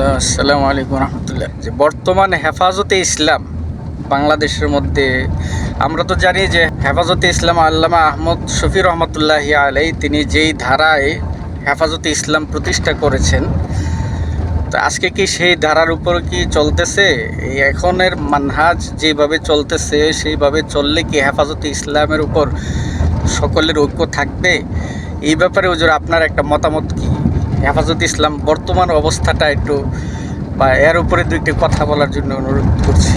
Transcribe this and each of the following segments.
আসসালামু আলাইকুম রহমতুল্লাহ। যে বর্তমানে হেফাজতে ইসলাম, বাংলাদেশের মধ্যে, আমরা তো জানি যে হেফাজতে ইসলাম আল্লামা আহমদ শফি রহমতুল্লাহ আলাই, তিনি যেই ধারায় হেফাজতে ইসলাম প্রতিষ্ঠা করেছেন, তো আজকে কি সেই ধারার উপর কি চলতেছে? এই এখনের মানহাজ যেভাবে চলতেছে, সেইভাবে চললে কি হেফাজতে ইসলামের উপর সকলের ঐক্য থাকবে? এই ব্যাপারে হুজুর, আপনার একটা মতামত কি? হেফাজত ইসলাম, বর্তমান অবস্থাটা একটু, বা এর উপরে দুইটি কথা বলার জন্য অনুরোধ করছি।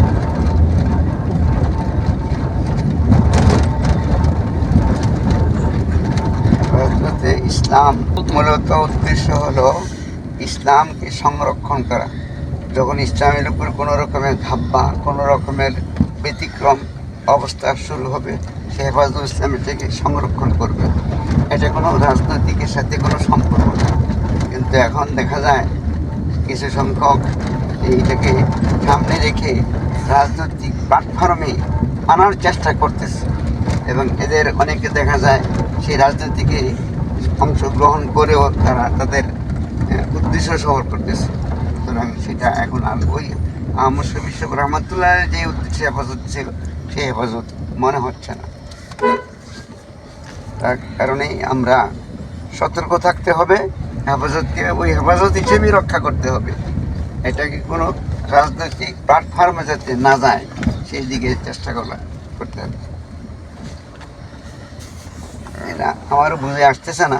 ইসলাম মূলত উদ্দেশ্য হলো ইসলামকে সংরক্ষণ করা। যখন ইসলামের উপর কোনো রকমের ধাব্বা কোনো রকমের ব্যতিক্রম অবস্থা শুরু হবে, সে হেফাজত ইসলামের থেকে সংরক্ষণ করবে। এটা কোনো রাজনৈতিকের সাথে কোনো সম্পর্ক না। কিন্তু এখন দেখা যায় কিছু সংখ্যক এইটাকে সামনে রেখে রাজনৈতিক প্ল্যাটফর্মে আনার চেষ্টা করতেছে। এবং এদের অনেকে দেখা যায় সেই রাজনীতিকে অংশগ্রহণ করেও তারা তাদের উদ্দেশ্য সফল করতেছে। সুতরাং সেটা এখন আর ওই শফি সাহেব রহমতুল্লাহ যে উদ্দেশ্যে হেফাজত ছিল সেই হেফাজত মনে হচ্ছে না। তার কারণেই আমরা সতর্ক থাকতে হবে। হেফাজতকে ওই হেফাজত হিসেবেই রক্ষা করতে হবে। এটাকে কোনো রাজনৈতিক প্ল্যাটফর্মে যাতে না যায়, সেই দিকে চেষ্টা করা করতে হবে। এটা আমারও বুঝে আসতেছে না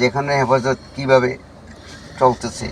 যেখানে হেফাজত কীভাবে চলতেছে।